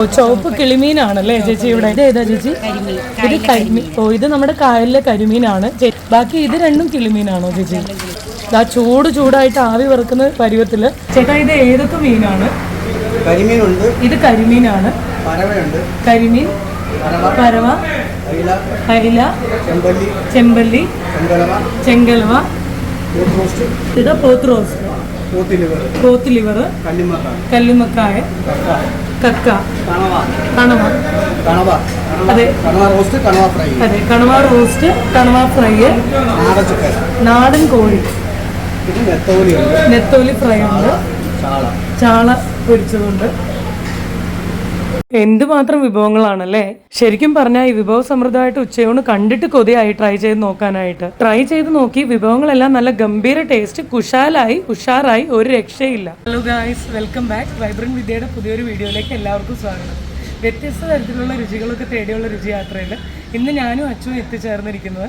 ഓ, ചുവപ്പ് കിളിമീനാണല്ലേ ചേച്ചി ഇവിടെ? ഇത് ഏതാ ചേച്ചി? ഇത് കരിമീൻ. ഓ ഇത് നമ്മുടെ കായലിലെ കരിമീനാണ്. ബാക്കി ഇത് രണ്ടും കിളിമീനാണോ ചേച്ചി? ആ ചൂട് ചൂടായിട്ട് ആവി വറുക്കുന്ന പരുവത്തിൽ ചേട്ടാ ഇത് ഏതൊക്കെ മീനാണ്? കരിമീനുണ്ട്. ഇത് കരിമീനാണ്. പരവയുണ്ട്. കരിമീൻ പരവ. അയില ചെമ്പല്ലി. ചെമ്പല്ലി ചെങ്കലവ. ഇത് പോത്ത് റോസ് പോത്ത് ലിവർ. കല്ലുമക്കായ കക്ക. കണവ. കണവ. അതെ. കണവ റോസ്റ്റ് കണവ ഫ്രൈ. അതെ. കണവ റോസ്റ്റ് കണവ ഫ്രൈ. നാടൻ ചിക്കൻ നാടൻ കോഴി. നെത്തോലി ഫ്രൈ ഉണ്ട്. ചാള പൊരിച്ചതുണ്ട്. എന്തുമാത്രം വിഭവങ്ങളാണല്ലേ? ശരിക്കും പറഞ്ഞാൽ ഈ വിഭവ സമൃദ്ധമായിട്ട് ഉച്ചയൂണ് കണ്ടിട്ട് കൊതിയായി ട്രൈ ചെയ്ത് നോക്കാനായിട്ട്. ട്രൈ ചെയ്ത് നോക്കി വിഭവങ്ങളെല്ലാം നല്ല ഗംഭീര ടേസ്റ്റ് കുശാലായി ഉഷാറായി ഒരു രക്ഷയില്ല. Hello guys welcome back vibrant വിദ്യയുടെ പുതിയൊരു വീഡിയോയിലേക്ക് എല്ലാവർക്കും സ്വാഗതം. വ്യത്യസ്ത തരത്തിലുള്ള രുചികളൊക്കെ തേടിയുള്ള രുചി യാത്രയിൽ ഇന്ന് ഞാനും അച്ഛനും എത്തിച്ചേർന്നിരിക്കുന്നത്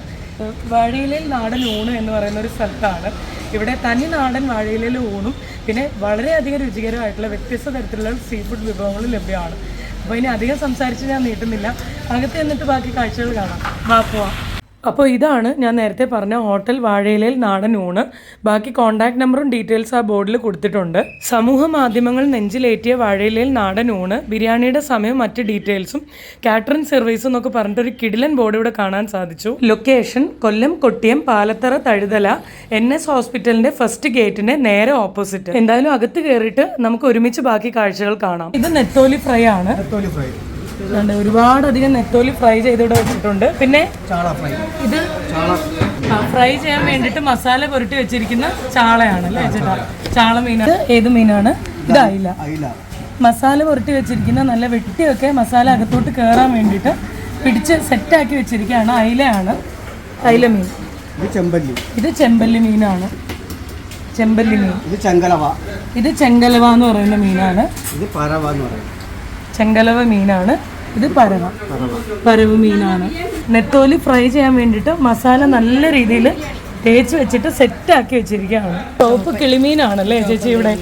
വാഴയിലയിൽ നാടൻ ഊണ് എന്ന് പറയുന്ന ഒരു സ്ഥലത്താണ്. ഇവിടെ തനി നാടൻ വാഴയിലയിൽ ഊണും പിന്നെ വളരെയധികം രുചികരമായിട്ടുള്ള വ്യത്യസ്ത തരത്തിലുള്ള സീ ഫുഡ് വിഭവങ്ങളും ലഭ്യമാണ്. അപ്പോൾ ഇനി അധികം സംസാരിച്ച് ഞാൻ നീട്ടുന്നില്ല. അകത്ത് എന്നിട്ട് ബാക്കി കാഴ്ചകൾ കാണാം. വാ അപ്പോൾ ഇതാണ് ഞാൻ നേരത്തെ പറഞ്ഞ ഹോട്ടൽ വാഴയിലയിൽ നാടൻ ഊണ്. ബാക്കി കോൺടാക്ട് നമ്പറും ഡീറ്റെയിൽസ് ആ ബോർഡിൽ കൊടുത്തിട്ടുണ്ട്. സമൂഹ മാധ്യമങ്ങൾ നെഞ്ചിലേറ്റിയ വാഴയിലയിൽ നാടൻ ഊണ്. ബിരിയാണിയുടെ സമയം മറ്റ് ഡീറ്റെയിൽസും കാറ്ററിംഗ് സർവീസും എന്നൊക്കെ പറഞ്ഞിട്ടൊരു കിടിലൻ ബോർഡ് ഇവിടെ കാണാൻ സാധിച്ചു. Location Kollam Kottiyam Palathara Thazhuthala N S ഹോസ്പിറ്റലിന്റെ ഫസ്റ്റ് ഗേറ്റിന്റെ നേരെ ഓപ്പോസിറ്റ് എന്തായാലും അകത്ത് കയറിയിട്ട് നമുക്ക് ഒരുമിച്ച് ബാക്കി കാഴ്ചകൾ കാണാം. ഇത് നെത്തോലി ഫ്രൈ ആണ്. നെത്തോലി ഫ്രൈ. അതുകൊണ്ട് ഒരുപാടധികം നെത്തോലി ഫ്രൈ ചെയ്തിവിടെ വെച്ചിട്ടുണ്ട്. പിന്നെ ചാള ഫ്രൈ. ഇത് ചാള. ഫ്രൈ ചെയ്യാൻ വേണ്ടിട്ട് മസാല പുരട്ടി വെച്ചിരിക്കുന്ന ചാളയാണ് അല്ലേ ചേട്ടാ? ചാള. മീനാണ് ഇത് ഏത് മീനാണ്? ഇതായില്ല അയില. മസാല പുരട്ടി വെച്ചിരിക്കുന്ന നല്ല വെട്ടിയൊക്കെ മസാല അകത്തോട്ട് കയറാൻ വേണ്ടിയിട്ട് പിടിച്ച് സെറ്റാക്കി വെച്ചിരിക്കുകയാണ്. അയിലയാണ്. അയില മീൻ. ഇത് ചെമ്പല്ലി. ഇത് ചെമ്പല്ലി മീനാണ്. ചെമ്പല്ലി മീൻ. ഇത് ചെങ്കലവ. ഇത് ചെങ്കലവ എന്ന് പറയുന്ന മീനാണ്. ഇത് പരവ എന്ന് പറയും ചെങ്കലവ മീനാണ്. ഇത് പരവ. പരവ് മീനാണ്. നെത്തോലി ഫ്രൈ ചെയ്യാൻ വേണ്ടിയിട്ട് മസാല നല്ല രീതിയിൽ തേച്ച് വെച്ചിട്ട് സെറ്റാക്കി വെച്ചിരിക്കുകയാണ്. ടോപ്പ് കിളിമീനാണല്ലേ ചേച്ചി ഇവിടെ?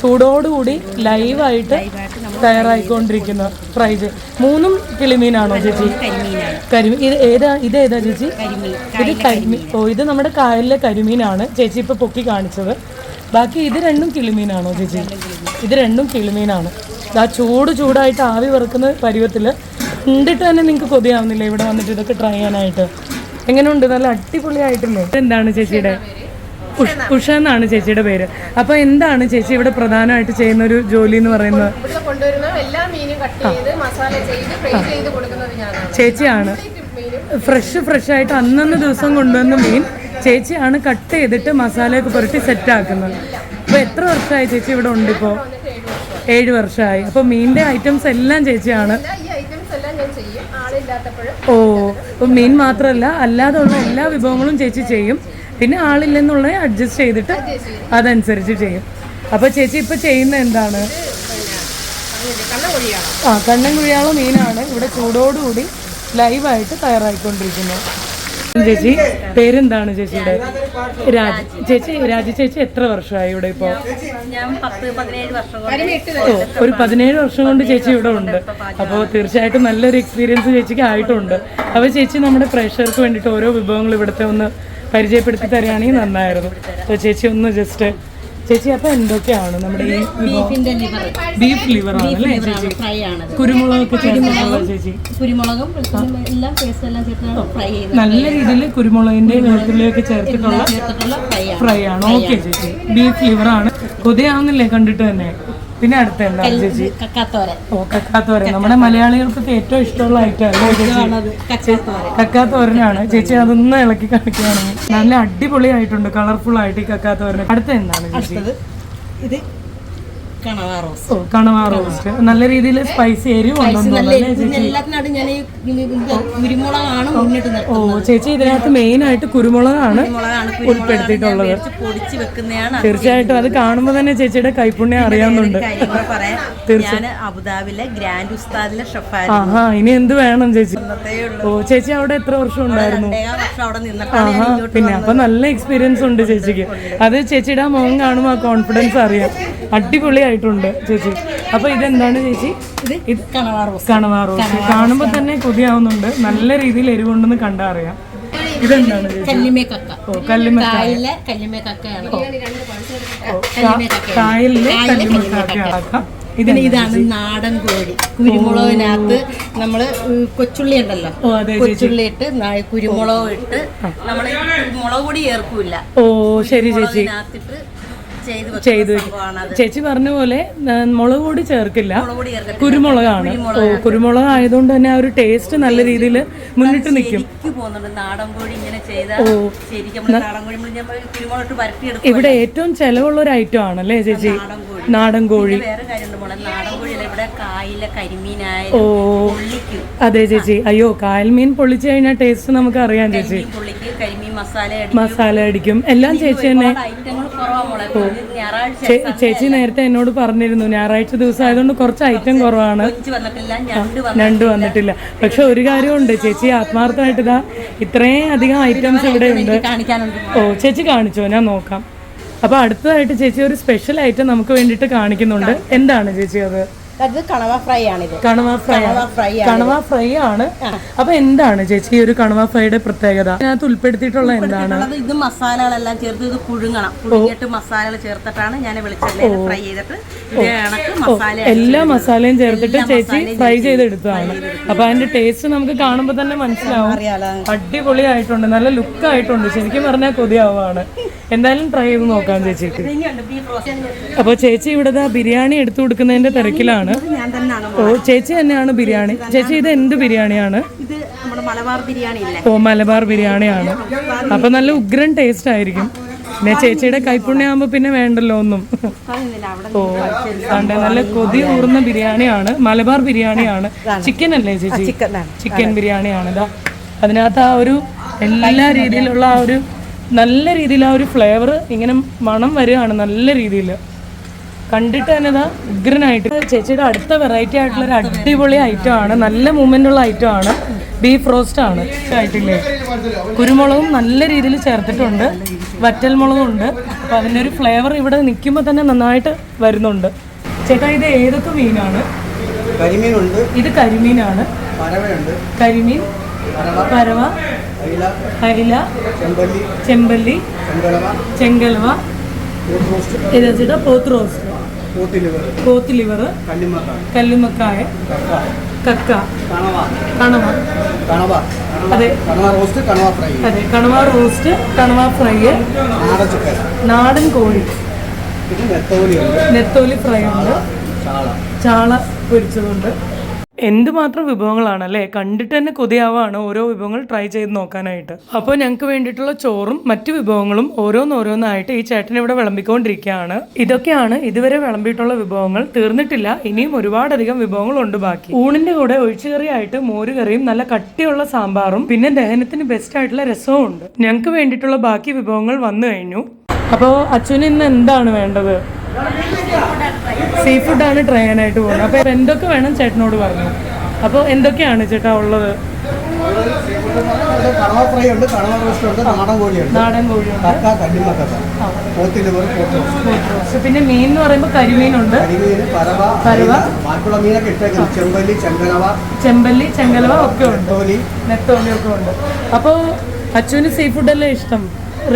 ചൂടോടുകൂടി ലൈവായിട്ട് തയ്യാറായിക്കൊണ്ടിരിക്കുന്ന ഫ്രൈ മൂന്നും കിളിമീനാണോ ചേച്ചി? കരിമീൻ. ഇത് ഏതാ ഇത് ഏതാ ചേച്ചി? ഇത് കരിമീൻ. ഓ ഇത് നമ്മുടെ കായലിലെ കരിമീനാണ്. ചേച്ചി ഇപ്പോൾ പൊക്കി കാണിച്ചത്. ബാക്കി ഇത് രണ്ടും കിളിമീനാണോ ചേച്ചി? ഇത് രണ്ടും കിളിമീനാണ്. ആ ചൂട് ചൂടായിട്ട് ആവി വറുക്കുന്ന പരുവത്തിൽ കണ്ടിട്ട് തന്നെ നിങ്ങൾക്ക് കൊതിയാവുന്നില്ല ഇവിടെ വന്നിട്ട് ഇതൊക്കെ ട്രൈ ചെയ്യാനായിട്ട്. എങ്ങനെയുണ്ട് നല്ല അടിപൊളിയായിട്ടില്ലേ? എന്താണ് ചേച്ചിയുടെ? ഉഷ്- എന്നാണ് ചേച്ചിയുടെ പേര്. അപ്പൊ എന്താണ് ചേച്ചി ഇവിടെ പ്രധാനമായിട്ട് ചെയ്യുന്ന ഒരു ജോലി എന്ന് പറയുന്നത്? ചേച്ചിയാണ്. ഫ്രഷ് ഫ്രഷ് ആയിട്ട് അന്നന്ന് ദിവസം കൊണ്ടുവന്ന മീൻ ചേച്ചിയാണ് കട്ട് ചെയ്തിട്ട് മസാലയൊക്കെ പുരട്ടി സെറ്റ് ആക്കുന്നത്. അപ്പൊ എത്ര വർഷമായി ചേച്ചി ഇവിടെ ഉണ്ട് ഇപ്പോ ഏഴ് വർഷമായി. അപ്പൊ മീനിന്റെ ഐറ്റംസ് എല്ലാം ചേച്ചിയാണ്. ഓ അപ്പൊ മീൻ മാത്രമല്ല അല്ലാതെ ഉള്ള എല്ലാ വിഭവങ്ങളും ചേച്ചി ചെയ്യും. പിന്നെ ആളില്ലെന്നുള്ളത് അഡ്ജസ്റ്റ് ചെയ്തിട്ട് അതനുസരിച്ച് ചെയ്യും. അപ്പൊ ചേച്ചി ഇപ്പൊ ചെയ്യുന്ന എന്താണ്? ആ കണ്ണൻ കുഴിയാളോ മീനാണ്. ഇവിടെ ചൂടോടുകൂടി ലൈവായിട്ട് തയ്യാറായിക്കൊണ്ടിരിക്കുന്നത് ചേച്ചി പേരെന്താണ് ചേച്ചിയുടെ? രാജി ചേച്ചി രാജി ചേച്ചി എത്ര വർഷമായി ഇവിടെ ഇപ്പോൾ ഒരു പതിനേഴ് വർഷം കൊണ്ട് ചേച്ചി ഇവിടെ ഉണ്ട്. അപ്പോൾ തീർച്ചയായിട്ടും നല്ലൊരു എക്സ്പീരിയൻസ് ചേച്ചിക്ക് ആയിട്ടുണ്ട്. അപ്പോൾ ചേച്ചി നമ്മുടെ പ്രേക്ഷകർക്ക് വേണ്ടിയിട്ട് ഓരോ വിഭവങ്ങൾ ഇവിടുത്തെ ഒന്ന് പരിചയപ്പെടുത്തി തരികയാണെങ്കിൽ നന്നായിരുന്നു. അപ്പോൾ ചേച്ചി ഒന്ന് ജസ്റ്റ് ചേച്ചി അപ്പൊ എന്തൊക്കെയാണ് നമ്മുടെ ഈ ബീഫിന്റെ ലിവർ ബീഫ് ലിവർ ആണല്ലേ ചേച്ചി? ഫ്രൈ ആണ്. കുരുമുളക് ചേച്ചി? കുരുമുളകും എല്ലാം പേസ്റ്റ് എല്ലാം ചേർത്താണ് ഫ്രൈ ചെയ്ത് നല്ല രീതിയിൽ കുരുമുളകിന്റെ വെളുത്തുള്ളിയൊക്കെ ചേർത്തിട്ടുള്ള ചേർത്തിട്ടുള്ള ഫ്രൈ ആണ്. ഫ്രൈ ആണ്. ഓക്കെ ചേച്ചി. ബീഫ് ലിവർ ആണ്. കൊതിയാവുന്നില്ലേ കണ്ടിട്ട് തന്നെ? പിന്നെ അടുത്ത എന്താണ് ചേച്ചി കക്കാത്തോരൻ. ഓ കക്കാത്തോരൻ. നമ്മുടെ മലയാളികൾക്കൊക്കെ ഏറ്റവും ഇഷ്ടമുള്ള ഐറ്റം ചേച്ചി കക്കാത്തോരനാണ്. ചേച്ചി അതൊന്ന് ഇളക്കി കാണിക്കുകയാണെങ്കിൽ നല്ല അടിപൊളിയായിട്ടുണ്ട്. കളർഫുൾ ആയിട്ട് ഈ കക്കാത്തോരൻ അടുത്ത എന്താണ് ചേച്ചി ഇത് കണവ റോസ് റോസ്റ്റ്. നല്ല രീതിയിൽ സ്പൈസി എരിവും ഓ ചേച്ചി ഇതിനകത്ത് മെയിൻ ആയിട്ട് കുരുമുളകാണ് ഉൾപ്പെടുത്തിയിട്ടുള്ളത്. തീർച്ചയായിട്ടും അത് കാണുമ്പോൾ തന്നെ ചേച്ചിയുടെ കൈപ്പുണ്യം അറിയാവുന്നുണ്ട് അബുദാബിലെ ഗ്രാൻഡ് ഉസ്താദിലെ ആഹാ ഇനി എന്ത് വേണം ചേച്ചി? ഓ ചേച്ചി അവിടെ എത്ര വർഷം ഉണ്ടായിരുന്നു? ആഹാ പിന്നെ അപ്പൊ നല്ല എക്സ്പീരിയൻസ് ഉണ്ട് ചേച്ചിക്ക്. അത് ചേച്ചിയുടെ ആ മുഖം കാണുമ്പോൾ ആ കോൺഫിഡൻസ് അറിയാം. അടിപൊളിയായിട്ടുണ്ട് ആയിട്ടുണ്ട് ചേച്ചി. അപ്പൊ ഇതെന്താണ് ചേച്ചി? ഇത് കണവാ റോസ്. കാണുമ്പോൾ തന്നെ കൊതിയാവുന്നുണ്ട്. നല്ല രീതിയിൽ എരിവുണ്ടെന്ന് കണ്ടറിയാം. ഇതെന്താണ് ചേച്ചി? കല്ലിമേ കക്ക. ഓ കല്ലുമ്മക്കായ കായലിലെ കല്ലിമേ കക്കയാണ്. കായലിലെ കല്ലുമ്മക്കായ ആക്കാം ഇത് ഇതാണ് നാടൻ കോഴി. കുരുമുളകിനകത്ത് നമ്മൾ ഉം, കൊച്ചുള്ളി ഉണ്ടല്ലോ. കൊച്ചുള്ളി ഇട്ട് കുരുമുളക് ഇട്ട് നമ്മൾ മുളക് പൊടി ചേർക്കൂല. ഓ ശരി ചേച്ചി. ചെയ്ത് ചേച്ചി പറഞ്ഞ പോലെ മുളക് പൊടി ചേർക്കില്ല. കുരുമുളകാണ്. ഓ കുരുമുളക് ആയതുകൊണ്ട് തന്നെ ആ ഒരു ടേസ്റ്റ് നല്ല രീതിയിൽ മുന്നിട്ട് നിൽക്കും. ഇവിടെ ഏറ്റവും ചെലവുള്ള ഒരു ഐറ്റം ആണല്ലേ ചേച്ചി? നാടൻ കോഴി. ഓ അതെ ചേച്ചി. അയ്യോ കായൽമീൻ പൊള്ളിച്ചു കഴിഞ്ഞാൽ ടേസ്റ്റ് നമുക്ക് അറിയാം ചേച്ചി. മസാല അടിക്കും. എല്ലാം ചേച്ചി തന്നെ ചേച്ചി നേരത്തെ എന്നോട് പറഞ്ഞിരുന്നു ഞായറാഴ്ച ദിവസം ആയതുകൊണ്ട് കുറച്ച് ഐറ്റം കുറവാണ്. ഞണ്ട് വന്നിട്ടില്ല. പക്ഷെ ഒരു കാര്യമുണ്ട് ചേച്ചി ആത്മാർത്ഥമായിട്ട് ഇതാ ഇത്രയും അധികം ഐറ്റംസ് ഇവിടെ ഉണ്ട് ഓ ചേച്ചി കാണിച്ചോ? ഞാൻ നോക്കാം. അപ്പൊ അടുത്തതായിട്ട് ചേച്ചി ഒരു സ്പെഷ്യൽ ഐറ്റം നമുക്ക് വേണ്ടിയിട്ട് കാണിക്കുന്നുണ്ട്. എന്താണ് ചേച്ചി അത്? അത് കണവ ഫ്രൈ ആണിത്. കണവ ഫ്രൈ കണവ ഫ്രൈ കണവ ഫ്രൈ ആണ്. അപ്പൊ എന്താണ് ചേച്ചി ഈ ഒരു കണവ ഫ്രൈയുടെ പ്രത്യേകത? അതിനകത്ത് ഉൾപ്പെടുത്തിയിട്ടുള്ള എന്താണ്? ഇത് മസാലകളെല്ലാം ചേർത്ത് ഇത് പുഴുങ്ങണം. പുഴുങ്ങിയിട്ട് മസാലകൾ ചേർത്തിട്ടാണ് ഞാൻ വെളിച്ചെണ്ണയിൽ ഫ്രൈ ചെയ്തിട്ട് മസാല എല്ലാ മസാലയും ചേർത്തിട്ട് ചേച്ചി ഫ്രൈ ചെയ്തെടുത്തതാണ്. അപ്പൊ അതിന്റെ ടേസ്റ്റ് നമുക്ക് കാണുമ്പോൾ തന്നെ മനസ്സിലാവും. അടിപൊളിയായിട്ടുണ്ട്. നല്ല ലുക്ക് ആയിട്ടുണ്ട് ശരിക്കും പറഞ്ഞാൽ കൊതിയാവാണ് എന്തായാലും ട്രൈ ചെയ്ത് നോക്കാം ചേച്ചിക്ക്. അപ്പൊ ചേച്ചി ഇവിടെ ബിരിയാണി എടുത്തു കൊടുക്കുന്നതിന്റെ തിരക്കിലാണ്. ഓ ചേച്ചി തന്നെയാണ് ബിരിയാണി. ചേച്ചി ഇത് എന്ത് ബിരിയാണിയാണ്? ഓ മലബാർ ബിരിയാണിയാണ്. അപ്പൊ നല്ല ഉഗ്രൻ ടേസ്റ്റ് ആയിരിക്കും. പിന്നെ ചേച്ചിയുടെ കൈപ്പുണ്യാകുമ്പോ പിന്നെ വേണ്ടല്ലോ ഒന്നും. ഓ അതെ നല്ല കൊതി ഊർന്ന ബിരിയാണിയാണ്. മലബാർ ബിരിയാണിയാണ്. ചിക്കൻ അല്ലേ ചേച്ചി? ചിക്കൻ ബിരിയാണിയാണ്. ഇതാ അതിനകത്ത് ആ ഒരു എല്ലാ രീതിയിലുള്ള ആ ഒരു നല്ല രീതിയിൽ ആ ഒരു ഫ്ലേവർ ഇങ്ങനെ മണം വരികയാണ് നല്ല രീതിയിൽ. കണ്ടിട്ട് തന്നെ ഇതാ ഉഗ്രനായിട്ട്. ചേച്ചിയുടെ അടുത്ത വെറൈറ്റി ആയിട്ടുള്ള ഒരു അടിപൊളി ഐറ്റം ആണ്. നല്ല മൂവ്മെന്റ് ഉള്ള ഐറ്റം ആണ്. ബീഫ് റോസ്റ്റ് ആണ്. ആയിട്ടില്ലേ കുരുമുളകും നല്ല രീതിയിൽ ചേർത്തിട്ടുണ്ട്. വറ്റൽ മുളകും ഉണ്ട്. അപ്പൊ അതിന്റെ ഒരു ഫ്ലേവർ ഇവിടെ നിൽക്കുമ്പോൾ തന്നെ നന്നായിട്ട് വരുന്നുണ്ട്. ചേട്ടാ ഇത് ഏതൊക്കെ മീനാണ്? കരിമീനുണ്ട്. ഇത് കരിമീനാണ്. കരിമീൻ പരവ. അയില. ചെമ്പല്ലി. ചെങ്കലവ. ഇത് വെച്ചിട്ട് പോത്ത് റോസ്റ്റ് പോത്ത് ലിവർ കല്ലിമക്കാണ് കല്ലുമക്കായ കക്ക കണവ കണവ. അതെ. കണവ റോസ്റ്റ് കണവ ഫ്രൈ. അതെ കണവ റോസ്റ്റ് കണവ ഫ്രൈ. നാടൻ കോഴി. നെത്തോലി ഫ്രൈ ഉണ്ട്. ചാള പൊരിച്ചതുണ്ട്. എന്തുമാത്രം വിഭവങ്ങളാണ് അല്ലേ കണ്ടിട്ട് തന്നെ കൊതിയാവാണ് ഓരോ വിഭവങ്ങൾ ട്രൈ ചെയ്ത് നോക്കാനായിട്ട്. അപ്പോൾ ഞങ്ങൾക്ക് വേണ്ടിയിട്ടുള്ള ചോറും മറ്റു വിഭവങ്ങളും ഓരോന്നോരോന്നായിട്ട് ഈ ചേട്ടൻ ഇവിടെ വിളമ്പിക്കൊണ്ടിരിക്കുകയാണ്. ഇതൊക്കെയാണ് ഇതുവരെ വിളമ്പിയിട്ടുള്ള വിഭവങ്ങൾ. തീർന്നിട്ടില്ല. ഇനിയും ഒരുപാടധികം വിഭവങ്ങളുണ്ട് ബാക്കി. ഊണിന്റെ കൂടെ ഒഴിച്ചുകറിയായിട്ട് മോരുകറിയും നല്ല കട്ടിയുള്ള സാമ്പാറും പിന്നെ ദഹനത്തിന് ബെസ്റ്റ് ആയിട്ടുള്ള രസവും ഉണ്ട്. ഞങ്ങൾക്ക് വേണ്ടിയിട്ടുള്ള ബാക്കി വിഭവങ്ങൾ വന്നു കഴിഞ്ഞു. അപ്പോൾ അച്ഛന് ഇന്ന് എന്താണ് വേണ്ടത്? സീ ഫുഡാണ് ട്രൈ ചെയ്യാനായിട്ട് പോകുന്നത്. അപ്പോൾ എന്തൊക്കെ വേണം ചേട്ടനോട് പറഞ്ഞു അപ്പോൾ എന്തൊക്കെയാണ് ചേട്ടാ ഉള്ളത്? കണവ ഫ്രൈ ഉണ്ട് കണവ റോസ്റ്റ് ഉണ്ട് നാടൻ കോഴിയുണ്ട്. നാടൻ കോഴിയുണ്ട്. കക്ക പോത്ത് പിന്നെ മീൻ എന്ന് പറയുമ്പോൾ കരിമീനുണ്ട്. കരിമീൻ പരവ പരവ. ബാക്കിയുള്ള മീനൊക്കെ ചെമ്പല്ലി ചെങ്കലവ ചെമ്പല്ലി ചെങ്കലവ ഒക്കെ ഉണ്ട്. നെത്തോലി നെത്തോലി ഒക്കെ ഉണ്ട്. അപ്പോൾ അച്ഛന് സീ ഫുഡ് അല്ലേ ഇഷ്ടം?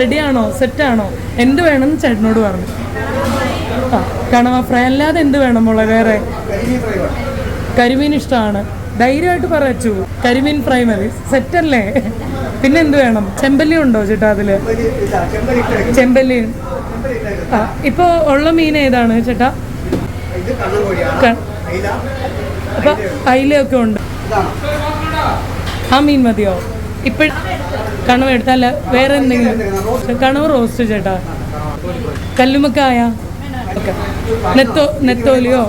റെഡിയാണോ ആണോ? എന്ത് വേണമെന്ന് ചേട്ടനോട് പറഞ്ഞു. ആ കണവ ഫ്രൈ അല്ലാതെ എന്ത് വേണം മോളെ വേറെ? കരിമീൻ ഇഷ്ടമാണ്. ധൈര്യമായിട്ട് പറയച്ചു കരിമീൻ ഫ്രൈ മതി. സെറ്റല്ലേ പിന്നെ എന്ത് വേണം? ചെമ്പല്ലി ഉണ്ടോ ചേട്ടാ അതിൽ? ചെമ്പല്ലി. ആ ഉള്ള മീൻ ഏതാണ് ചേട്ടാ? അപ്പൊ അയിലൊക്കെ ഉണ്ട്. ആ മീൻ മതിയോ? ഇപ്പഴ കണവ് എടുത്തല്ല വേറെ എന്തെങ്കിലും? കണവ് റോസ്റ്റ് ചേട്ടാ. കല്ലുമക്കായ നെത്തോ നെത്തോലിയോ?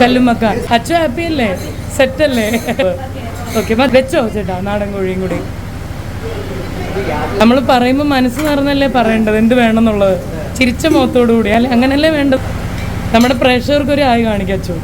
കല്ലുമക്ക അച്ഛൻ ഹാപ്പി അല്ലേ? സെറ്റ് അല്ലേ? ഓക്കെ വെച്ചോ ചേട്ടാ നാടൻ കോഴിയും കൂടി. നമ്മൾ പറയുമ്പോൾ മനസ്സ് നിറഞ്ഞല്ലേ പറയേണ്ടത്? എന്ത് വേണമെന്നുള്ളത്? ചിരിച്ച മുഖത്തോടു കൂടി അല്ലെ? അങ്ങനല്ലേ വേണ്ടത്? നമ്മുടെ പ്രേക്ഷകർക്ക് ഒരു ആയി കാണിക്കച്ചു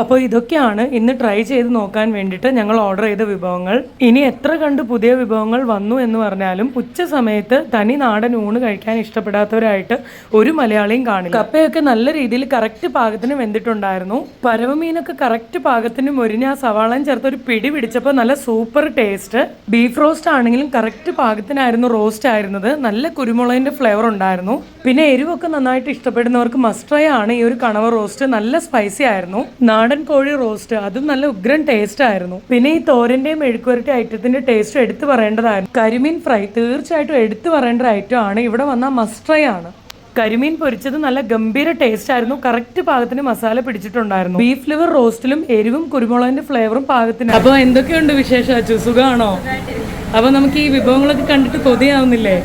അപ്പോൾ ഇതൊക്കെയാണ് ഇന്ന് ട്രൈ ചെയ്ത് നോക്കാൻ വേണ്ടിയിട്ട് ഞങ്ങൾ ഓർഡർ ചെയ്ത വിഭവങ്ങൾ. ഇനി എത്ര കണ്ട് പുതിയ വിഭവങ്ങൾ വന്നു എന്ന് പറഞ്ഞാലും ഉച്ച സമയത്ത് തനി നാടൻ ഊണ് കഴിക്കാൻ ഇഷ്ടപ്പെടാത്തവരായിട്ട് ഒരു മലയാളിയും കാണില്ല. കപ്പയൊക്കെ നല്ല രീതിയിൽ കറക്റ്റ് പാകത്തിന് വെന്തിട്ടുണ്ടായിരുന്നു. പരവമീനൊക്കെ കറക്റ്റ് പാകത്തിന് മുരിഞ്ഞ ആ സവാളയും ചേർത്ത് ഒരു പിടി പിടിച്ചപ്പോൾ നല്ല സൂപ്പർ ടേസ്റ്റ് ബീഫ് റോസ്റ്റ് ആണെങ്കിലും കറക്റ്റ് പാകത്തിനായിരുന്നു റോസ്റ്റ് ആയിരുന്നത്. നല്ല കുരുമുളകിന്റെ ഫ്ലേവർ ഉണ്ടായിരുന്നു. പിന്നെ എരിവൊക്കെ നന്നായിട്ട് ഇഷ്ടപ്പെടുന്നവർക്ക് മസ്റ്റ് ആണ് ഈ ഒരു കണവ റോസ്റ്റ് നല്ല സ്പൈസി ആയിരുന്നു. നാടൻ കോഴി റോസ്റ്റ്. അതും നല്ല ഉഗ്രൻ ടേസ്റ്റ് ആയിരുന്നു. പിന്നെ ഈ തോരന്റെയും മെഴുക്കുവരട്ടി ഐറ്റത്തിന്റെ ടേസ്റ്റ് എടുത്തു പറയേണ്ടതായിരുന്നു. കരിമീൻ ഫ്രൈ തീർച്ചയായിട്ടും എടുത്തു പറയേണ്ട ഒരു ഐറ്റം ആണ്. ഇവിടെ വന്ന മസ്റ്റ് ആണ്. കരിമീൻ പൊരിച്ചത് നല്ല ഗംഭീര ടേസ്റ്റ് ആയിരുന്നു. കറക്റ്റ് പാകത്തിന് മസാല പിടിച്ചിട്ടുണ്ടായിരുന്നു. ബീഫ് ലിവർ റോസ്റ്റിലും എരിവും കുരുമുളകിന്റെ ഫ്ലേവറും പാകത്തിന്. അപ്പൊ എന്തൊക്കെയുണ്ട് വിശേഷം അച്ചു സുഖമാണോ അപ്പൊ നമുക്ക് ഈ വിഭവങ്ങളൊക്കെ കണ്ടിട്ട് കൊതിയാവുന്നില്ലേ?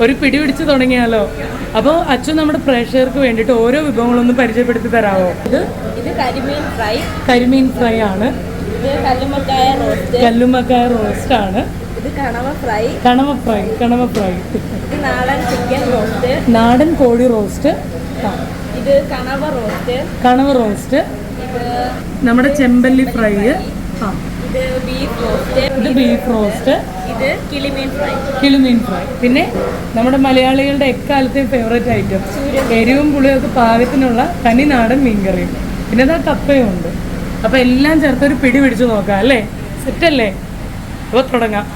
ഒരു പിടി പിടിച്ചു തുടങ്ങിയാലോ? അപ്പോൾ അച്ഛൻ നമ്മുടെ പ്രേക്ഷകർക്ക് വേണ്ടിയിട്ട് ഓരോ വിഭവങ്ങളൊന്നും പരിചയപ്പെടുത്തി തരാമോ ഇത് ഇത് കരിമീൻ ഫ്രൈ. കരിമീൻ ഫ്രൈ ആണ്. കല്ലുമക്കായ റോസ്റ്റ്. കല്ലുമ്മക്കായ റോസ്റ്റ് ആണ്. ഇത് കണവ ഫ്രൈ. കണവ ഫ്രൈ കണവ ഫ്രൈ. നാടൻ ചിക്കൻ റോസ്റ്റ്. നാടൻ കോഴി റോസ്റ്റ്. ഇത് കണവ റോസ്റ്റ്. കണവ റോസ്റ്റ്. നമ്മുടെ ചെമ്പല്ലി ഫ്രൈ. ആ. ഇത് ബീഫ് റോസ്റ്റ് ഇത് കിളിമീൻ ഫ്രൈ. കിളിമീൻ ഫ്രൈ. പിന്നെ നമ്മുടെ മലയാളികളുടെ എക്കാലത്തെയും ഫേവറേറ്റ് ഐറ്റം എരിവും പുളിയൊക്കെ പാകത്തിനുള്ള തനി നാടൻ മീൻകറിയും. പിന്നെ അതാ കപ്പയും ഉണ്ട്. അപ്പോൾ എല്ലാം ചേർത്ത് ഒരു പിടി പിടിച്ചു നോക്കാം അല്ലേ? സെറ്റല്ലേ അപ്പോൾ തുടങ്ങാം.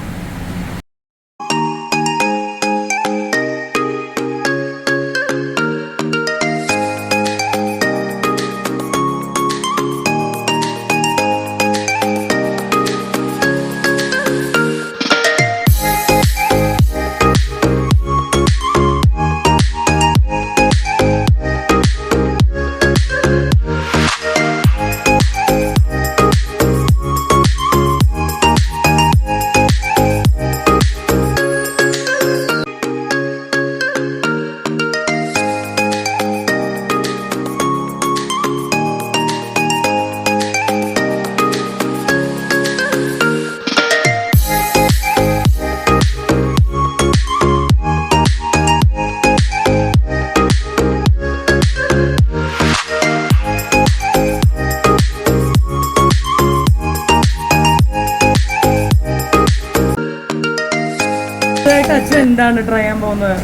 എന്താണ് ട്രൈ ചെയ്യാൻ പോകുന്നത്?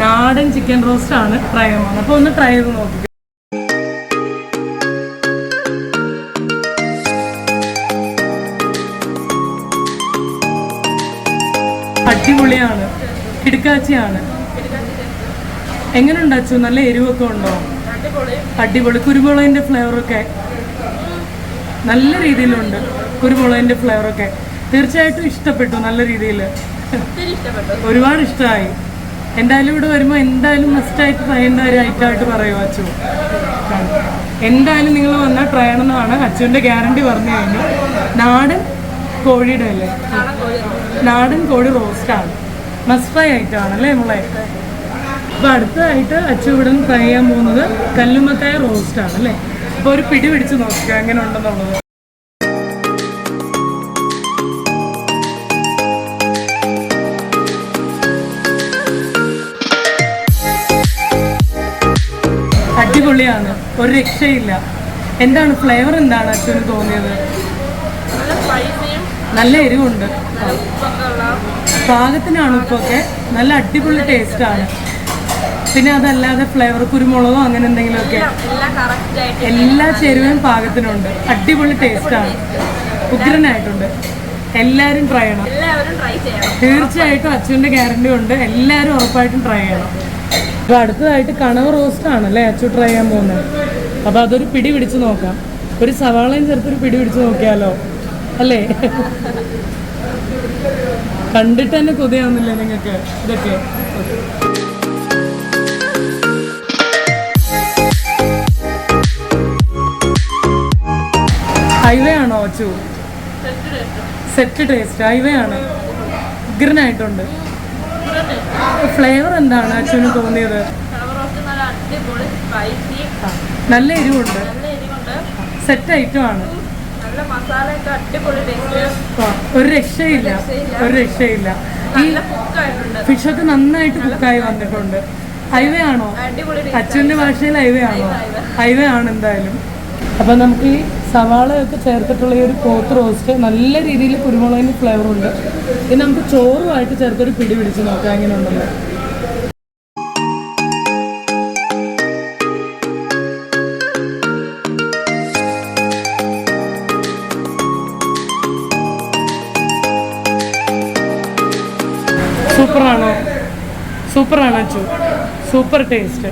നാടൻ ചിക്കൻ റോസ്റ്റ് ആണ് ട്രൈ ചെയ്യാൻ പോകുന്നത്. അപ്പോൾ ഒന്ന് ട്രൈ ചെയ്ത് നോക്കി. അടിപൊളിയാണ്. കിടക്കാച്ചിയാണ്. എങ്ങനെയുണ്ട് അച്ചു? നല്ല എരിവൊക്കെ ഉണ്ടോ? അടിപൊളി. കുരുമുളകിന്റെ ഫ്ലേവറൊക്കെ നല്ല രീതിയിലുണ്ട് കുരുമുളകിന്റെ ഫ്ലേവറൊക്കെ തീർച്ചയായിട്ടും ഇഷ്ടപ്പെട്ടു നല്ല രീതിയിൽ ഒരുപാട് ഇഷ്ടമായി എന്തായാലും ഇവിടെ വരുമ്പോൾ എന്തായാലും മസ്റ്റായിട്ട് ചെയ്യേണ്ട ഒരു ഐറ്റമായിട്ട് പറയുമോ അച്ചു. എന്തായാലും നിങ്ങൾ വന്നാൽ ട്രൈ ചെയ്യണമെന്നാണ് അച്ചുവിന്റെ ഗ്യാരണ്ടി പറഞ്ഞു കഴിഞ്ഞു. നാടൻ കോഴിയുടെ അല്ലേ? നാടൻ കോഴി റോസ്റ്റാണ് മസ്റ്റ് ഫ്രൈ ഐറ്റമാണ് അല്ലേ നമ്മളെ അപ്പോൾ അടുത്തതായിട്ട് അച്ചു ഇവിടെ നിന്ന് ട്രൈ ചെയ്യാൻ പോകുന്നത് റോസ്റ്റ് റോസ്റ്റാണ് അല്ലേ? അപ്പോൾ ഒരു പിടി പിടിച്ച് നോക്കുക എങ്ങനെ ഉണ്ടെന്നുള്ളത്. അടിപൊളിയാണ്. ഒരു രക്ഷയില്ല. എന്താണ് ഫ്ലേവർ എന്താണ് അച്ഛന് തോന്നിയത്? നല്ല എരിവുണ്ട്. പാകത്തിനാണ് ഉപ്പൊക്കെ. നല്ല അടിപൊളി ടേസ്റ്റ് ആണ്. പിന്നെ അതല്ലാതെ ഫ്ലേവർ കുരുമുളകോ അങ്ങനെ എന്തെങ്കിലുമൊക്കെ? എല്ലാം ചേരുവയും പാകത്തിനുണ്ട്. അടിപൊളി ടേസ്റ്റാണ് ഉഗ്രനായിട്ടുണ്ട്. എല്ലാവരും ട്രൈ ചെയ്യണം. എല്ലാവരും ട്രൈ ചെയ്യണം. തീർച്ചയായിട്ടും അച്ഛന്റെ ഗ്യാരണ്ടി ഉണ്ട്. എല്ലാവരും ഉറപ്പായിട്ടും ട്രൈ ചെയ്യണം. അപ്പോൾ അടുത്തതായിട്ട് കണവ റോസ്റ്റ് ആണല്ലേ? അച്ചു ട്രൈ ചെയ്യാൻ പോകുന്നത്. അപ്പോൾ അതൊരു പിടി പിടിച്ച് നോക്കാം. ഒരു സവാളയും ചേർത്തൊരു പിടി പിടിച്ച് നോക്കിയാലോ? അല്ലേ? കണ്ടിട്ട് തന്നെ കൊതിയാവുന്നില്ലേ നിങ്ങൾക്ക്? ഇതൊക്കെ. ഹൈവേ ആണോ അച്ചു? സെറ്റ് ടേസ്റ്റ് ഹൈവേ ആണ്. ഉഗ്രനായിട്ടുണ്ട്. ഫ്ലേവർ എന്താണ് അച്ഛന് തോന്നിയത്? നല്ല എരിവുണ്ട്. സെറ്റ് ഐറ്റം ആണ് ഒരു രക്ഷയില്ല. ഒരു രക്ഷയില്ല. ഈ ഫിഷൊക്കെ നന്നായിട്ട് കുക്കായി വന്നിട്ടുണ്ട്. ഹൈവേ ആണോ? അച്ഛന്റെ ഭാഷയിൽ ഹൈവേ ആണോ? ഹൈവേ ആണ് എന്തായാലും. അപ്പം നമുക്ക് ഈ സവാളയൊക്കെ ചേർത്തിട്ടുള്ള ഈ ഒരു പോത്ത് റോസ്റ്റ് നല്ല രീതിയിൽ കുരുമുളകിന് ഫ്ലേവറുണ്ട് ഇത് നമുക്ക് ചോറുമായിട്ട് ചേർത്തൊരു പിടി പിടിച്ച് നോക്കാം എങ്ങനെ ഉണ്ടെന്ന് സൂപ്പറാണോ സൂപ്പറാണ് അച്ചു? സൂപ്പർ ടേസ്റ്റ്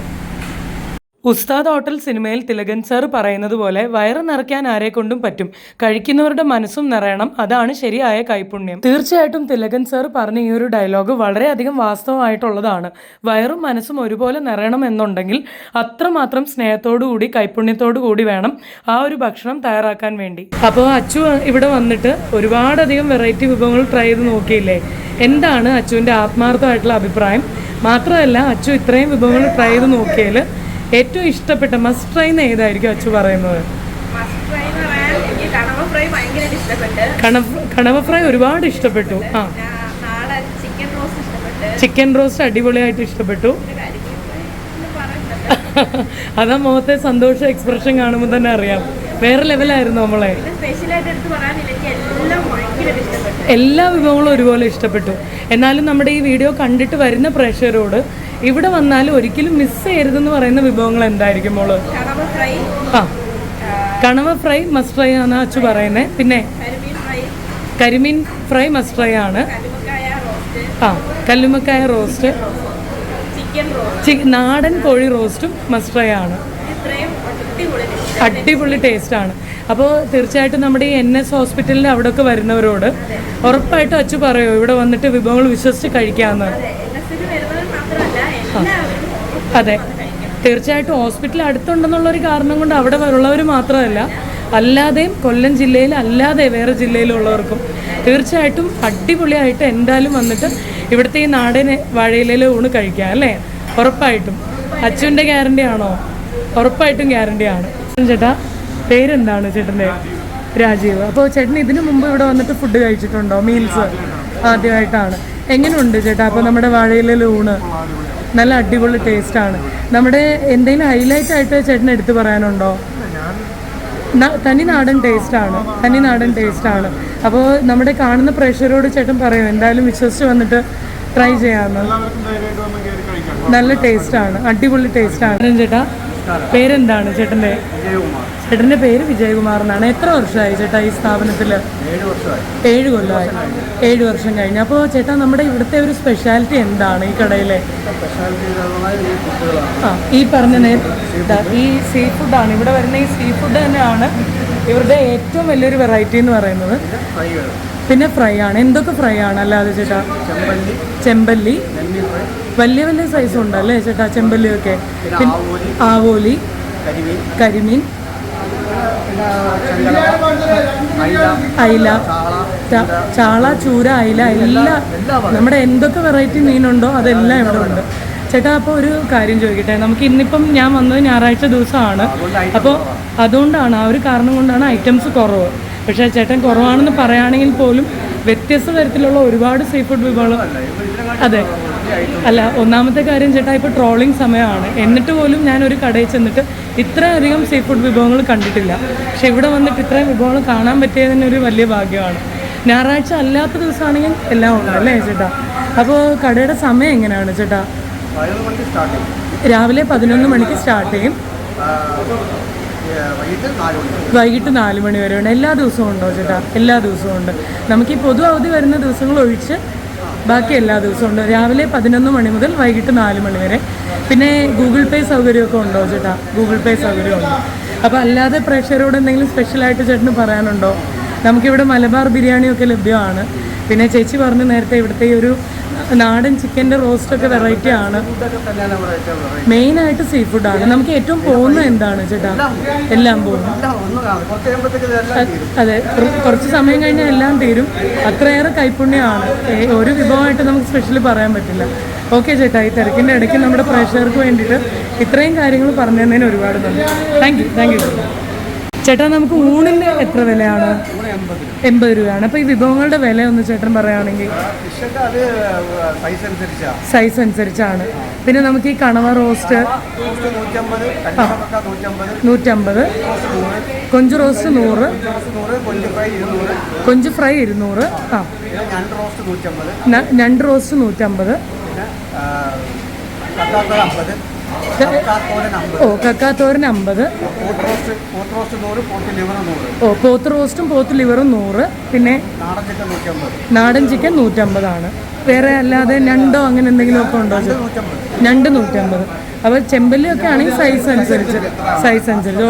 ഉസ്താദ് ഹോട്ടൽ സിനിമയിൽ തിലകൻ സാർ പറയുന്നത് പോലെ വയറ് നിറയ്ക്കാൻ ആരെ കൊണ്ടും പറ്റും. കഴിക്കുന്നവരുടെ മനസ്സും നിറയണം. അതാണ് ശരിയായ കൈപുണ്യം. തീർച്ചയായിട്ടും തിലകൻ സാർ പറഞ്ഞ ഈ ഒരു ഡയലോഗ് വളരെയധികം വാസ്തവമായിട്ടുള്ളതാണ്. വയറും മനസ്സും ഒരുപോലെ നിറയണം എന്നുണ്ടെങ്കിൽ അത്രമാത്രം സ്നേഹത്തോടുകൂടി കൂടി വേണം ആ ഒരു ഭക്ഷണം തയ്യാറാക്കാൻ വേണ്ടി. അപ്പോൾ അച്ചു ഇവിടെ വന്നിട്ട് ഒരുപാടധികം വെറൈറ്റി വിഭവങ്ങൾ ട്രൈ ചെയ്ത് നോക്കിയില്ലേ? എന്താണ് അച്ചുവിന്റെ ആത്മാർത്ഥമായിട്ടുള്ള അഭിപ്രായം? മാത്രമല്ല അച്ചു ഇത്രയും വിഭവങ്ങൾ ട്രൈ ചെയ്ത് നോക്കിയതിൽ ഏറ്റവും ഇഷ്ടപ്പെട്ട മസ്റ്റ് ട്രൈ എന്ന് ഏതായിരിക്കും അച്ചു പറയുന്നത്? കണവ ഫ്രൈ ഒരുപാട് ഇഷ്ടപ്പെട്ടു. ആ. ചിക്കൻ റോസ്റ്റ് അടിപൊളിയായിട്ട് ഇഷ്ടപ്പെട്ടു. അതാ മുഖത്തെ സന്തോഷ എക്സ്പ്രഷൻ കാണുമ്പോൾ തന്നെ അറിയാം. വേറെ ലെവലായിരുന്നു നമ്മളെ. സ്പെഷ്യലായിട്ട് എടുത്ത് പറയാനില്ലെങ്കിൽ എല്ലാം ഭയങ്കര ഇഷ്ടപ്പെട്ടു. എല്ലാ വിഭവങ്ങളും ഒരുപോലെ ഇഷ്ടപ്പെട്ടു. എന്നാലും നമ്മുടെ ഈ വീഡിയോ കണ്ടിട്ട് വരുന്ന പ്രേക്ഷകരോട് ഇവിടെ വന്നാൽ ഒരിക്കലും മിസ് ചെയ്യരുതെന്ന് പറയുന്ന വിഭവങ്ങൾ എന്തായിരിക്കും മോൾ? ആ. കണവ ഫ്രൈ മസ്റ്റ് ഫ്രൈ ആണ് അച്ചു പറയുന്നത് പിന്നെ? കരിമീൻ ഫ്രൈ. മസ്റ്റ് ഫ്രൈ ആണ്. ആ കല്ലുമക്കായ റോസ്റ്റ് നാടൻ കോഴി റോസ്റ്റും മസ്റ്റ് ഫ്രൈ ആണ്. അടിപൊളി ടേസ്റ്റ് ആണ്. അപ്പോൾ തീർച്ചയായിട്ടും നമ്മുടെ ഈ എൻ എസ് ഹോസ്പിറ്റലിന്റെ അവിടെയൊക്കെ വരുന്നവരോട് ഉറപ്പായിട്ടും അച്ചു പറയോ ഇവിടെ വന്നിട്ട് വിഭവങ്ങൾ വിശ്വസിച്ച് കഴിക്കാമെന്ന് അതെ. തീർച്ചയായിട്ടും ഹോസ്പിറ്റൽ അടുത്തുണ്ടെന്നുള്ളൊരു കാരണം കൊണ്ട് അവിടെ ഉള്ളവർ മാത്രമല്ല അല്ലാതെയും കൊല്ലം ജില്ലയിൽ അല്ലാതെ വേറെ ജില്ലയിലുള്ളവർക്കും തീർച്ചയായിട്ടും അടിപൊളിയായിട്ട് എന്തായാലും വന്നിട്ട് ഇവിടുത്തെ ഈ നാടൻ വാഴയിലയിലെ ഊണ് കഴിക്കാം അല്ലേ? ഉറപ്പായിട്ടും. അച്ഛന്റെ ഗ്യാരണ്ടി ആണോ? ഉറപ്പായിട്ടും ഗ്യാരണ്ടി ആണ്. ചേട്ടാ പേരെന്താണ് ചേട്ടന്റെ? രാജീവ്. അപ്പോൾ ചേട്ടൻ ഇതിനു മുമ്പ് ഇവിടെ വന്നിട്ട് ഫുഡ് കഴിച്ചിട്ടുണ്ടോ? മീൽസ് ആദ്യമായിട്ടാണ്. എങ്ങനെയുണ്ട് ചേട്ടാ? അപ്പോൾ നമ്മുടെ വാഴയിലെ ലൂണ്. നല്ല അടിപൊളി ടേസ്റ്റാണ് നമ്മുടെ എന്തെങ്കിലും ഹൈലൈറ്റ് ആയിട്ട് ചേട്ടൻ എടുത്തു പറയാനുണ്ടോ? തനി നാടൻ ടേസ്റ്റാണ് തനി നാടൻ ടേസ്റ്റാണ് അപ്പോൾ നമ്മുടെ കാണുന്ന പ്രഷറോട് ചേട്ടൻ പറയും. എന്തായാലും വിശ്വസിച്ച് വന്നിട്ട് ട്രൈ ചെയ്യാമെന്ന്. നല്ല ടേസ്റ്റാണ് അടിപൊളി ടേസ്റ്റാണ് ചേട്ടാ പേരെന്താണ് ചേട്ടന്റെ? ചേട്ടന്റെ പേര് വിജയകുമാർ എന്നാണ് എത്ര വർഷമായി ചേട്ടാ ഈ സ്ഥാപനത്തിൽ ഏഴ് കൊല്ലമായി ഏഴ് വർഷം കഴിഞ്ഞു. അപ്പോൾ ചേട്ടാ നമ്മുടെ ഇവിടുത്തെ ഒരു സ്പെഷ്യാലിറ്റി എന്താണ് ഈ കടയിലെ? ആ ഈ പറഞ്ഞ ഈ സീ ഫുഡാണ് ഇവിടെ വരുന്ന ഈ സീ ഫുഡ് തന്നെയാണ് ഇവരുടെ ഏറ്റവും വലിയൊരു വെറൈറ്റി എന്ന് പറയുന്നത്. പിന്നെ ഫ്രൈ ആണ്. എന്തൊക്കെ ഫ്രൈ ആണ് അല്ലാതെ ചേട്ടാ? ചെമ്പല്ലി. വലിയ വലിയ സൈസ് ഉണ്ടല്ലേ ചേട്ടാ? ചെമ്പല്ലി ഒക്കെ പിന്നെ ആവോലി. കരിമീൻ. അയില. ചാള. ചൂര. അയില എല്ലാ നമ്മുടെ എന്തൊക്കെ വെറൈറ്റി മീനുണ്ടോ അതെല്ലാം ഇവിടെ ഉണ്ട് ചേട്ടാ അപ്പോൾ ഒരു കാര്യം ചോദിക്കട്ടെ? നമുക്ക് ഇന്നിപ്പം ഞാൻ വന്നത് ഞായറാഴ്ച ദിവസമാണ്. അപ്പോൾ അതുകൊണ്ടാണ് ആ ഒരു കാരണം കൊണ്ടാണ് ഐറ്റംസ് കുറവ്. പക്ഷേ ചേട്ടൻ കുറവാണെന്ന് പറയുകയാണെങ്കിൽ പോലും വ്യത്യസ്ത തരത്തിലുള്ള ഒരുപാട് സീ ഫുഡ് വിഭവങ്ങൾ അതെ. അല്ല ഒന്നാമത്തെ കാര്യം ചേട്ടാ ഇപ്പോൾ ട്രോളിംഗ് സമയമാണ്. എന്നിട്ട് പോലും ഞാൻ ഒരു കടയിൽ ചെന്നിട്ട് ഇത്രയധികം സീ ഫുഡ് വിഭവങ്ങൾ കണ്ടിട്ടില്ല. പക്ഷെ ഇവിടെ വന്നിട്ട് ഇത്രയും വിഭവങ്ങൾ കാണാൻ പറ്റിയതിന് ഒരു വലിയ ഭാഗ്യമാണ്. ഞായറാഴ്ച അല്ലാത്ത ദിവസമാണെങ്കിൽ എല്ലാം ഉണ്ട് അല്ലേ ചേട്ടാ? അപ്പോൾ കടയുടെ സമയം എങ്ങനെയാണ് ചേട്ടാ? രാവിലെ പതിനൊന്ന് മണിക്ക് സ്റ്റാർട്ട് ചെയ്യും. വൈകിട്ട് നാല് മണി വരെ. ഉണ്ട്. എല്ലാ ദിവസവും ഉണ്ടോ ചേട്ടാ? എല്ലാ ദിവസവും ഉണ്ട്. നമുക്ക് ഈ പൊതു അവധി വരുന്ന ദിവസങ്ങൾ ഒഴിച്ച് ബാക്കി എല്ലാ ദിവസവും ഉണ്ട്. രാവിലെ പതിനൊന്ന് മണി മുതൽ വൈകിട്ട് നാല് മണി വരെ. പിന്നെ ഗൂഗിൾ പേ സൗകര്യമൊക്കെ ഉണ്ടോ ചേട്ടാ? ഗൂഗിൾ പേ സൗകര്യമുണ്ട്. അപ്പോൾ അല്ലാതെ പ്രേക്ഷകരോട് എന്തെങ്കിലും സ്പെഷ്യലായിട്ട് ചേട്ടന് പറയാനുണ്ടോ? നമുക്കിവിടെ മലബാർ ബിരിയാണിയൊക്കെ ലഭ്യമാണ്. പിന്നെ ചേച്ചി പറഞ്ഞു നേരത്തെ ഇവിടുത്തെ ഒരു നാടൻ ചിക്കന്റെ റോസ്റ്റൊക്കെ വെറൈറ്റി ആണ്. മെയിനായിട്ട് സീ ഫുഡാണ് നമുക്ക് ഏറ്റവും പോകുന്ന എന്താണ് ചേട്ടാ? എല്ലാം പോകും. അതെ. കുറച്ച് സമയം കഴിഞ്ഞാൽ എല്ലാം തീരും. അത്രയേറെ കൈപ്പുണ്യമാണ്. ഒരു വിഭവമായിട്ട് നമുക്ക് സ്പെഷ്യലി പറയാൻ പറ്റില്ല. ഓക്കെ ചേട്ടാ ഈ തിരക്കിന്റെ ഇടയ്ക്ക് നമ്മുടെ പ്രേക്ഷകർക്ക് വേണ്ടിയിട്ട് ഇത്രയും കാര്യങ്ങൾ പറഞ്ഞു തന്നതിന് ഒരുപാട് നന്ദി. താങ്ക് യു താങ്ക് യു ചേട്ടാ നമുക്ക് ഊണിന് എത്ര വിലയാണ്? എൺപത് രൂപ. എൺപത് രൂപയാണ്. അപ്പോൾ ഈ വിഭവങ്ങളുടെ വില ഒന്ന് ചേട്ടൻ പറയുകയാണെങ്കിൽ സൈസ് അനുസരിച്ചാണ്. പിന്നെ നമുക്ക് ഈ കണവ റോസ്റ്റ് നൂറ്റമ്പത് കൊഞ്ച് റോസ്റ്റ് നൂറ്. കൊഞ്ച് ഫ്രൈ ഇരുന്നൂറ്. ആ. ഞണ്ട് റോസ്റ്റ് നൂറ്റമ്പത്. ഓ കക്കാത്തോരൻ അമ്പത്. ഓ പോത്ത് റോസ്റ്റും പോത്ത് ലിവറും നൂറ്. പിന്നെ നാടൻ ചിക്കൻ നൂറ്റമ്പതാണ്. വേറെ അല്ലാതെ ഞണ്ടോ അങ്ങനെ എന്തെങ്കിലും ഒക്കെ ഉണ്ടോ? ഞണ്ട് നൂറ്റമ്പത്. അപ്പോൾ ചെമ്പല്ലിയൊക്കെ ആണെങ്കിൽ സൈസ് അനുസരിച്ച് സൈസ് അനുസരിച്ച്.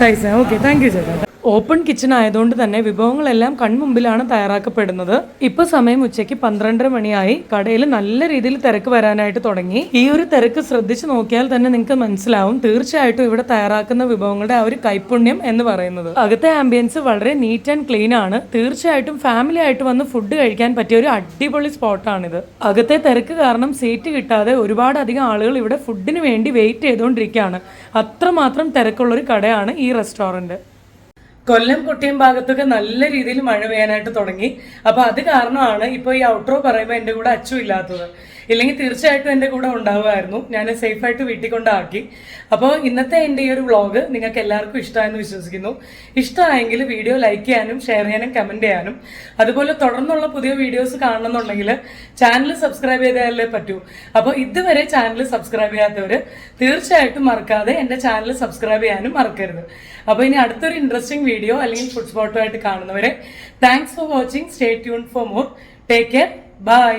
സൈസ് ഓക്കെ താങ്ക് യു ചേട്ടാ. ഓപ്പൺ കിച്ചൺ ആയതുകൊണ്ട് തന്നെ വിഭവങ്ങളെല്ലാം കൺമുമ്പിലാണ് തയ്യാറാക്കപ്പെടുന്നത്. ഇപ്പൊ സമയം ഉച്ചയ്ക്ക് പന്ത്രണ്ടര മണിയായി. കടയിൽ നല്ല രീതിയിൽ തിരക്ക് വരാനായിട്ട് തുടങ്ങി. ഈ ഒരു തിരക്ക് ശ്രദ്ധിച്ചു നോക്കിയാൽ തന്നെ നിങ്ങൾക്ക് മനസ്സിലാവും. തീർച്ചയായിട്ടും ഇവിടെ തയ്യാറാക്കുന്ന വിഭവങ്ങളുടെ ആ ഒരു കൈപ്പുണ്യം എന്ന് പറയുന്നത്. അകത്തെ ആംബിയൻസ് വളരെ നീറ്റ് ആൻഡ് ക്ലീൻ ആണ്. തീർച്ചയായിട്ടും ഫാമിലി ആയിട്ട് വന്ന് ഫുഡ് കഴിക്കാൻ പറ്റിയ ഒരു അടിപൊളി സ്പോട്ടാണിത് അകത്തെ തിരക്ക് കാരണം സീറ്റ് കിട്ടാതെ ഒരുപാട് അധികം ആളുകൾ ഇവിടെ ഫുഡിന് വേണ്ടി വെയിറ്റ് ചെയ്തുകൊണ്ടിരിക്കുകയാണ്. അത്രമാത്രം തിരക്കുള്ള ഒരു കടയാണ് ഈ റെസ്റ്റോറന്റ് കൊല്ലം കുട്ടിയും ഭാഗത്തൊക്കെ നല്ല രീതിയിൽ മഴ പെയ്യാനായിട്ട് തുടങ്ങി. അപ്പൊ അത് കാരണമാണ് ഇപ്പൊ ഈ ഔട്ട്രോ പറയുമ്പോൾ എന്റെ കൂടെ അച്ചു ഇല്ലാത്തത്. ഇല്ലെങ്കിൽ തീർച്ചയായിട്ടും എന്റെ കൂടെ ഉണ്ടാവുമായിരുന്നു. ഞാൻ സേഫായിട്ട് വീട്ടിൽ കൊണ്ടാക്കി. അപ്പോൾ ഇന്നത്തെ എന്റെ ഈ ഒരു വ്ളോഗ് നിങ്ങൾക്ക് എല്ലാവർക്കും ഇഷ്ടമായെന്ന് വിശ്വസിക്കുന്നു. ഇഷ്ടമായെങ്കിൽ വീഡിയോ ലൈക്ക് ചെയ്യാനും ഷെയർ ചെയ്യാനും കമന്റ് ചെയ്യാനും. അതുപോലെ തുടർന്നുള്ള പുതിയ വീഡിയോസ് കാണണമെന്നുണ്ടെങ്കിൽ ചാനൽ സബ്സ്ക്രൈബ് ചെയ്താലേ പറ്റൂ. അപ്പോൾ ഇതുവരെ ചാനൽ സബ്സ്ക്രൈബ് ചെയ്യാത്തവർ തീർച്ചയായിട്ടും മറക്കാതെ എന്റെ ചാനൽ സബ്സ്ക്രൈബ് ചെയ്യാനും മറക്കരുത്. അപ്പോൾ ഇനി അടുത്തൊരു ഇൻട്രസ്റ്റിംഗ് വീഡിയോ അല്ലെങ്കിൽ ഫുഡ് സ്പോട്ടോ ആയിട്ട് കാണുന്നവരെ thanks for watching stay tune for more take care bye